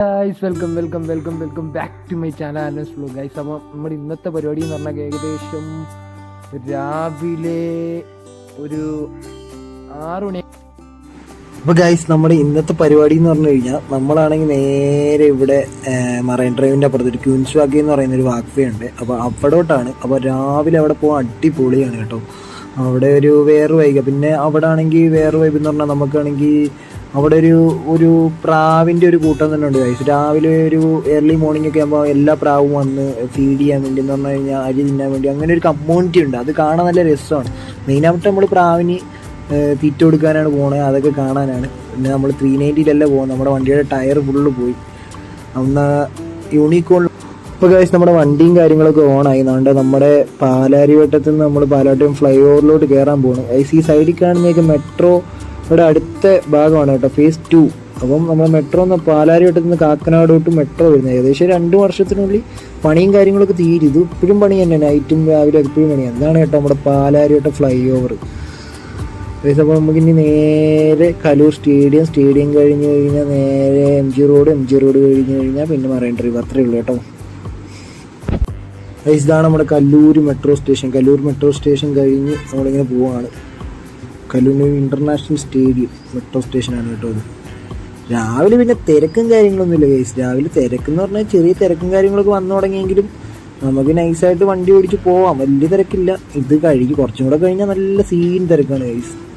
Guys welcome welcome welcome welcome back to my channel Anas flow guys അപ്പോൾ നമ്മുടെ ഇന്നത്തെ പരിപാടി എന്ന് പറഞ്ഞാൽ ഏകദേശം രാവിലെ ഒരു ആറു മണി അപ്പോൾ ഗൈസ് നമ്മുടെ ഇന്നത്തെ പരിപാടി എന്ന് പറഞ്ഞു കഴിഞ്ഞാൽ നമ്മളാണെങ്കിൽ നേരെ ഇവിടെ മറൈൻ ഡ്രൈവിന്റെ അപ്പുറത്ത് ഒരു ക്യൂൻസ് വാക്കി എന്ന് പറയുന്ന ഒരു വാക്വേ ഉണ്ട്. അപ്പോൾ അവിടോട്ടാണ്. അപ്പോൾ രാവിലെ അവിടെ പോകാൻ അടിപൊളിയാണ് കേട്ടോ. അവിടെ ഒരു വേറെ വൈക പിന്നെ അവിടെ ആണെങ്കിൽ വേറെ വൈബ് എന്ന് പറഞ്ഞാൽ നമുക്കാണെങ്കിൽ അവിടെ ഒരു ഒരു പ്രാവിന്റെ ഒരു കൂട്ടം തന്നെ ഉണ്ട് ഗൈസ് രാവിലെ ഒരു ഏർലി മോർണിംഗ് ഒക്കെ ആകുമ്പോൾ എല്ലാ പ്രാവും വന്ന് ഫീഡ് ചെയ്യാൻ വേണ്ടി എന്ന് പറഞ്ഞു കഴിഞ്ഞാൽ അരി തിന്നാൻ വേണ്ടി അങ്ങനെ ഒരു കമ്മ്യൂണിറ്റി ഉണ്ട്. അത് കാണാൻ നല്ല രസമാണ്. മെയിനായിട്ട് നമ്മൾ പ്രാവിന് തീറ്റ കൊടുക്കാനാണ് പോണത് അതൊക്കെ കാണാനാണ്. പിന്നെ നമ്മൾ ത്രീ നയന്റിയിലല്ല പോകുന്നത് നമ്മുടെ വണ്ടിയുടെ ടയർ ഫുള്ള് പോയി. അന്ന് യൂണിക്കോൺ ഇപ്പോൾ കഴിച്ച് നമ്മുടെ വണ്ടിയും കാര്യങ്ങളൊക്കെ ഓണായി. അതുകൊണ്ട് നമ്മുടെ പാലാരിവട്ടത്തിൽ നിന്ന് നമ്മൾ പാലാട്ടിയും ഫ്ലൈ ഓവറിലോട്ട് കയറാൻ പോകണം ഗൈസ് ഈ സൈഡിൽ കാണുന്നതൊക്കെ മെട്രോ ഇവിടെ അടുത്ത ഭാഗമാണ് കേട്ടോ ഫേസ് ടു അപ്പം നമ്മൾ മെട്രോ എന്ന് പാലാരിവട്ടത്ത് നിന്ന് കാക്കനാടോട്ട് മെട്രോ വരുന്നത്. ഏകദേശം രണ്ട് വർഷത്തിനുള്ളിൽ പണിയും കാര്യങ്ങളൊക്കെ തീരും. ഇത് ഇപ്പോഴും പണി തന്നെ നൈറ്റും രാവിലെ എപ്പോഴും പണിയാണ് എന്താണ് കേട്ടോ നമ്മുടെ പാലാരിവട്ടം ഫ്ലൈ ഓവർ ഗൈസ് അപ്പോൾ നമുക്ക് ഇനി നേരെ കലൂർ സ്റ്റേഡിയം സ്റ്റേഡിയം കഴിഞ്ഞ് കഴിഞ്ഞാൽ നേരെ M G road M G road കഴിഞ്ഞ് കഴിഞ്ഞാൽ പിന്നെ മറൈൻ ഡ്രൈവ് അത്രയേ ഉള്ളൂ കേട്ടോ. ഗൈസ് ഇതാണ് നമ്മുടെ Kaloor metro station Kaloor metro station കഴിഞ്ഞ് നമ്മളിങ്ങനെ പോവുകയാണ് കല്ലൂർ ഇന്റർനാഷണൽ സ്റ്റേഡിയം മെട്രോ സ്റ്റേഷനാണ് കേട്ടോ അത്. രാവിലെ പിന്നെ തിരക്കും കാര്യങ്ങളൊന്നുമില്ല ഗൈസ് രാവിലെ തിരക്കെന്ന് പറഞ്ഞാൽ ചെറിയ തിരക്കും കാര്യങ്ങളൊക്കെ വന്നു തുടങ്ങിയെങ്കിലും നമുക്ക് നൈസായിട്ട് വണ്ടി ഓടിച്ച് പോവാം. വലിയ തിരക്കില്ല. ഇത് കഴുകി കുറച്ചും കൂടെ കഴിഞ്ഞാൽ നല്ല സീൻ തിരക്കാണ് ഗൈസ്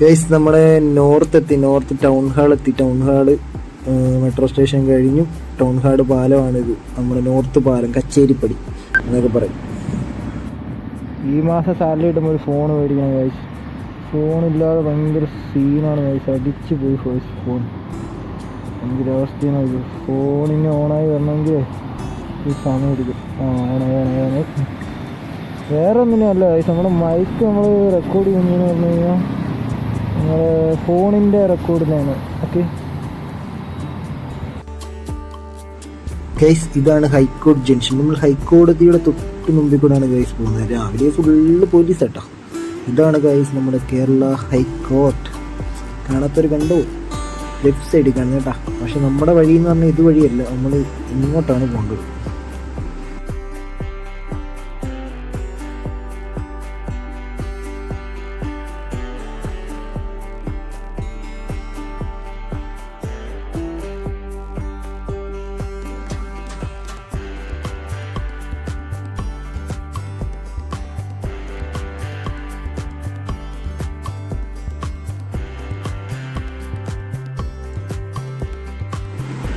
ഗൈസ് നമ്മുടെ നോർത്ത് എത്തി നോർത്ത് ടൗൺ ഹാൾ എത്തി. ടൗൺ ഹാൾ മെട്രോ സ്റ്റേഷൻ കഴിഞ്ഞു. ടൗൺ ഹാൾ പാലമാണിത്. നമ്മുടെ നോർത്ത് പാലം കച്ചേരിപ്പടി എന്നൊക്കെ പറയും. ഈ മാസം സാലറി കിട്ടുമ്പോൾ ഒരു ഫോൺ മേടിക്കണം ഗൈസ് ഫോണില്ലാതെ ഭയങ്കര സീനാണ് ഗൈസ് അടിച്ച് പോയി ഫേസ് ഫോൺ ഭയങ്കര അവസ്ഥയാണ് ഫോണിന് ഓണായി വരണമെങ്കിൽ ഈ സമയം എടുക്കും. ആ ഓണായി ഓണായി ഓണായി വേറെ ഒന്നിനും അല്ല ഗൈസ് നമ്മുടെ മൈക്ക് നമ്മൾ റെക്കോർഡ് ചെയ്യുന്നതെന്ന് പറഞ്ഞു കഴിഞ്ഞാൽ ഫോണിന്റെ റെക്കോർഡിനാണ് ഓക്കെ ഗൈസ് ഇതാണ് ഹൈക്കോടതി ജംഗ്ഷൻ. നമ്മൾ ഹൈക്കോടതിയുടെ തൊട്ട് മുമ്പിൽ കൂടെയാണ് ഗൈസ് പോകുന്നത്. രാവിലെ ഫുള്ള് പോലീസ് കേട്ടോ ഇതാണ് ഗൈസ് നമ്മുടെ കേരള ഹൈക്കോർട്ട്. കാണാത്തൊരു കണ്ടോ? ലെഫ്റ്റ് സൈഡിൽ കാണുന്നത് കേട്ടോ പക്ഷെ നമ്മുടെ വഴി എന്ന് പറഞ്ഞാൽ ഇതുവഴിയല്ല. നമ്മൾ ഇങ്ങോട്ടാണ് പോകേണ്ടത്.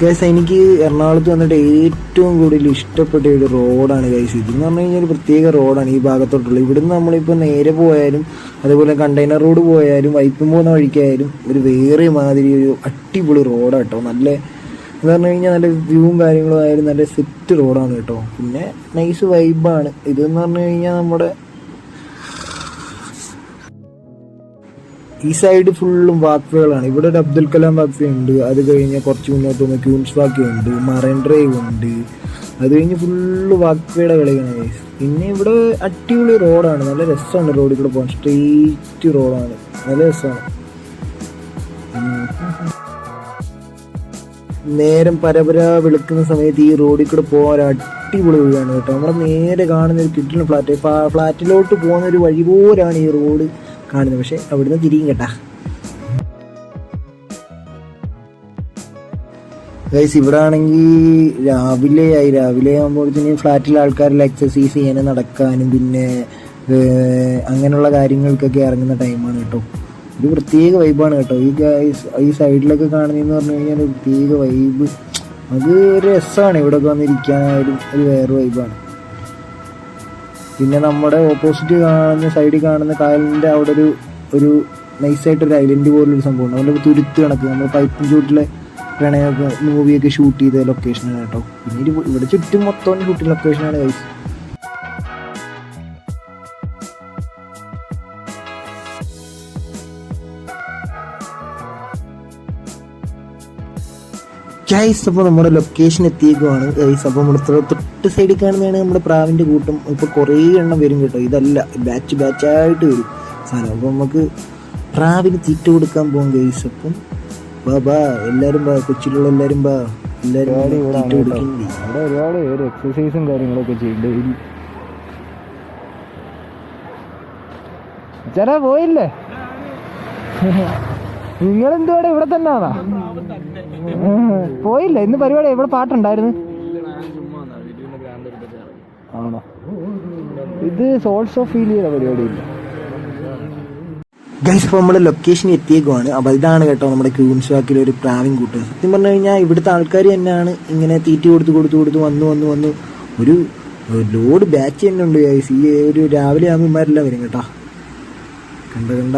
ഗൈസ് എനിക്ക് എറണാകുളത്ത് വന്നിട്ട് ഏറ്റവും കൂടുതൽ ഇഷ്ടപ്പെട്ട ഒരു റോഡാണ് ഗൈസ് ഇതെന്ന് പറഞ്ഞു കഴിഞ്ഞാൽ ഒരു പ്രത്യേക റോഡാണ് ഈ ഭാഗത്തോട്ടുള്ളത്. ഇവിടുന്ന് നമ്മളിപ്പോൾ നേരെ പോയാലും അതുപോലെ കണ്ടെയ്നർ റോഡ് പോയാലും വൈപ്പും പോകുന്ന വഴിക്കായാലും ഒരു വേറെ മാതിരി ഒരു അടിപൊളി റോഡാണ് കേട്ടോ. നല്ല എന്ന് പറഞ്ഞു കഴിഞ്ഞാൽ നല്ല വ്യൂവും കാര്യങ്ങളും ആയാലും നല്ല സെറ്റ് റോഡാണ് കേട്ടോ. പിന്നെ നൈസ് വൈബാണ് ഇതെന്ന് പറഞ്ഞു കഴിഞ്ഞാൽ നമ്മുടെ ഈ സൈഡ് ഫുള്ളും വാക്വേകളാണ് ഇവിടെ ഒരു അബ്ദുൽ കലാം വാക്ഫ ഉണ്ട്. അത് കഴിഞ്ഞ് കുറച്ച് മുന്നോട്ട് പോകുമ്പോൾ ക്യൂൻസ് വാക്ക ഉണ്ട്. മറൈൻ ഡ്രൈവ് ഉണ്ട്. അത് കഴിഞ്ഞ് ഫുള്ള് വാക്ഫയുടെ കളിയാണ് പിന്നെ ഇവിടെ അടിപൊളി റോഡാണ് നല്ല രസമാണ് റോഡിൽ കൂടെ പോകാൻ. സ്ട്രെയിറ്റ് റോഡാണ് നല്ല രസമാണ്. നേരം പരപര വിളിക്കുന്ന സമയത്ത് ഈ റോഡിൽ കൂടെ പോകാൻ അടിപൊളി വഴിയാണ് കേട്ടോ. നമ്മുടെ നേരെ കാണുന്ന ഒരു കിട്ടുന്ന ഫ്ലാറ്റ് ഫ്ലാറ്റിലോട്ട് പോകുന്ന ഒരു വഴി പോലാണ് ഈ റോഡ് കാണുന്നത്. പക്ഷെ അവിടുന്ന് തിരിയും കേട്ടാ. ഗൈസ് ഇവിടെ ആണെങ്കിൽ രാവിലെ ആയി. രാവിലെ ആകുമ്പോഴത്തേനും ഫ്ലാറ്റിലെ ആൾക്കാരിൽ എക്സസൈസ് ചെയ്യാനും നടക്കാനും പിന്നെ അങ്ങനെയുള്ള കാര്യങ്ങൾക്കൊക്കെ ഇറങ്ങുന്ന ടൈമാണ് കേട്ടോ. ഒരു പ്രത്യേക വൈബാണ് കേട്ടോ. ഈ ഗൈസ് ഈ സൈഡിലൊക്കെ കാണുന്നതെന്ന് പറഞ്ഞു കഴിഞ്ഞാൽ ഒരു പ്രത്യേക വൈബ് അത് ഒരു രസമാണ് ഇവിടെ വന്നിരിക്കാനായാലും ഒരു വേറെ വൈബാണ് പിന്നെ നമ്മുടെ ഓപ്പോസിറ്റ് കാണുന്ന സൈഡിൽ കാണുന്ന കായലിന്റെ അവിടെ ഒരു ഒരു നൈസായിട്ട് ഒരു ഐലൻഡ് പോലൊരു സംഭവമുണ്ട് അതുകൊണ്ട് തുരുത്ത് കണക്ക്. നമ്മൾ പൈപ്പിൻ ചൂട്ടിലെ പ്രണയമൊക്കെ മൂവിയൊക്കെ ഷൂട്ട് ചെയ്ത ലൊക്കേഷനാണ് കേട്ടോ. പിന്നെ ഇവിടെ ചുറ്റും മൊത്തം ഷൂട്ടിംഗ് ലൊക്കേഷനാണ് ഗൈസ് ഗൈസ് അപ്പോൾ നമ്മുടെ ലൊക്കേഷൻ എത്തിയേക്കുവാണ്. ഗൈസ് അപ്പോൾ നമ്മുടെ തൊട്ട് സൈഡിൽ കാണുന്നതാണ് നമ്മുടെ പ്രാവിന്റെ കൂട്ടം. ഇപ്പോൾ കുറേ എണ്ണം വരും കേട്ടോ. ഇതല്ല ബാച്ച് ബാച്ചായിട്ട് വരും സാധനം. അപ്പോൾ നമുക്ക് പ്രാവിന് തീറ്റ കൊടുക്കാൻ പോകും ഗൈസ് അപ്പം ബാ ബാ എല്ലാവരും ബാ കൊച്ചിയിലുള്ള എല്ലാവരും ബാ ഇവിടെ തീറ്റ ആണ് കേട്ടോ. ഒരുപാട് പേര് എക്സസൈസും കാര്യങ്ങളൊക്കെ ചെയ്യേണ്ടി. ചേട്ടാ പോയില്ലേ? നിങ്ങളെന്തോടെ ഇവിടെ തന്നെയാണോ പോയില്ല. ഇന്ന് പരിപാടി ഇവിടെ പാട്ടുണ്ടായിരുന്നു. ആണോ? ഇത് സോൾസ് ഓഫ് ഫീൽ ചെയ്ത പരിപാടിയില്ല. ഗൈസ് ഇപ്പോൾ നമ്മുടെ ലൊക്കേഷൻ എത്തിയേക്കുവാണ്. അപ്പോൾ ഇതാണ് കേട്ടോ നമ്മുടെ ക്യൂൻസ് വാക്കിലെ ഒരു പ്രാവിൻ കൂട്ട്. സത്യം പറഞ്ഞു കഴിഞ്ഞാൽ ഇവിടുത്തെ ആൾക്കാർ തന്നെയാണ് ഇങ്ങനെ തീറ്റി കൊടുത്ത് കൊടുത്ത് കൊടുത്ത് വന്നു വന്നു വന്നു ഒരു ലോഡ് ബാച്ച് തന്നെ ഉണ്ട് ഗൈസ് ഈ ഒരു രാവിലെ ആകുമ്പോൾ ഇമാരെല്ലാം വരും കേട്ടോ. കണ്ട കണ്ട.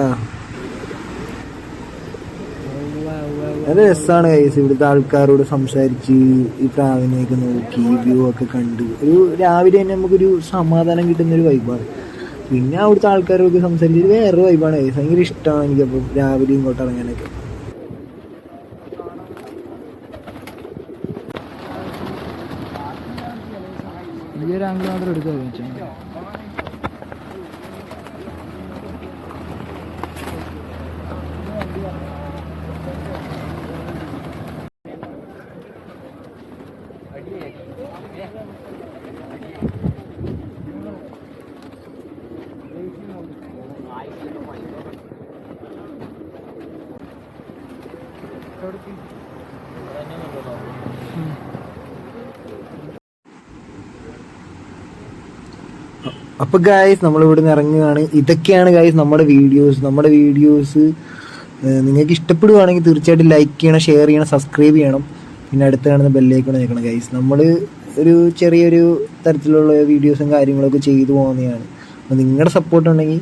നല്ല രസമാണ് ഗൈസ് ഇവിടുത്തെ ആൾക്കാരോട് സംസാരിച്ച് ഈ പ്രാവിനെയൊക്കെ നോക്കി വ്യൂ ഒക്കെ കണ്ട്. ഒരു രാവിലെ തന്നെ നമുക്കൊരു സമാധാനം കിട്ടുന്ന ഒരു വൈബാണ് പിന്നെ അവിടുത്തെ ആൾക്കാരൊക്കെ സംസാരിച്ച് വേറെ വൈബാണ് ഗൈസ് ഭയങ്കര ഇഷ്ടമാണ് എനിക്കപ്പോൾ രാവിലെ ഇങ്ങോട്ട് ഇറങ്ങാനൊക്കെ. ഈ ഒരു മാത്രം എടുക്കാൻ വെച്ചാൽ അപ്പോൾ ഗായ്സ് നമ്മൾ ഇവിടുന്ന് ഇറങ്ങുകയാണ്. ഇതൊക്കെയാണ് ഗായ്സ് നമ്മുടെ വീഡിയോസ് നമ്മുടെ വീഡിയോസ് നിങ്ങൾക്ക് ഇഷ്ടപ്പെടുകയാണെങ്കിൽ തീർച്ചയായിട്ടും ലൈക്ക് ചെയ്യണം ഷെയർ ചെയ്യണം സബ്സ്ക്രൈബ് ചെയ്യണം. പിന്നെ അടുത്ത് കാണുന്ന ബെല്ലേക്കൂടെ നിൽക്കണം ഗൈസ് നമ്മൾ ഒരു ചെറിയൊരു തരത്തിലുള്ള വീഡിയോസും കാര്യങ്ങളൊക്കെ ചെയ്തു പോകുന്നതാണ് അപ്പോൾ നിങ്ങളുടെ സപ്പോർട്ട് ഉണ്ടെങ്കിൽ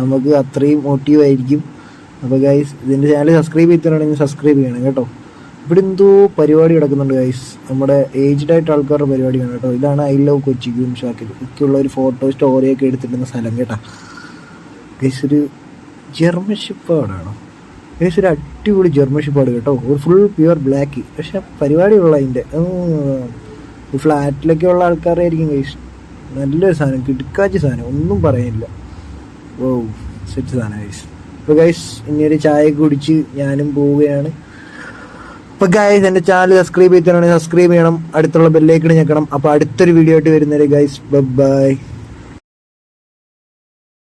നമുക്ക് അത്രയും മോട്ടീവ് ആയിരിക്കും. അപ്പോൾ ഗൈസ് ഇതിന്റെ ചാനൽ സബ്സ്ക്രൈബ് ചെയ്തിട്ടുണ്ടെങ്കിൽ സബ്സ്ക്രൈബ് ചെയ്യണം കേട്ടോ. ഇവിടെ എന്തോ പരിപാടി നടക്കുന്നുണ്ട് ഗൈസ് നമ്മുടെ ഏജ്ഡ് ആയിട്ട് ആൾക്കാരുടെ പരിപാടിയാണ് കേട്ടോ. ഇതാണ് ഐ ലവ് കൊച്ചി ഗ്യൂം ഷാക്കിൽ ഒക്കെയുള്ള ഒരു ഫോട്ടോ സ്റ്റോറിയൊക്കെ എടുത്തിട്ടുന്ന സ്ഥലം കേട്ടോ. ഗൈസ് ഒരു ജർമ്മൻ ഷിപ്പാടാണോ ഗൈസ് ഒരു അടിപൊളി ജർമ്മൻ ഷിപ്പാട് കേട്ടോ. ഒരു ഫുൾ പ്യുവർ ബ്ലാക്ക് പരിപാടി ഉള്ള അതിന്റെ ഫ്ലാറ്റിലൊക്കെ ഉള്ള ആൾക്കാരായിരിക്കും ഗൈസ് നല്ലൊരു സാധനം കിടുക്കാച്ച സാധനം. ഒന്നും പറയാനില്ല. ഓ സെറ്റ് സാധനം ഗൈസ് അപ്പോൾ ഗൈസ് ഇനി ഒരു ചായ കുടിച്ച് ഞാനും പോവുകയാണ്. അപ്പൊ ഗൈസ് എന്റെ ചാനൽ സബ്സ്ക്രൈബ് ചെയ്തിട്ടുണ്ടെങ്കിൽ സബ്സ്ക്രൈബ് ചെയ്യണം. അടുത്തുള്ള ബെല്ലേക്ക് ഞെക്കണം. അപ്പൊ അടുത്തൊരു വീഡിയോ ആയിട്ട് വരുന്നവരെ ഗൈസ് ബൈ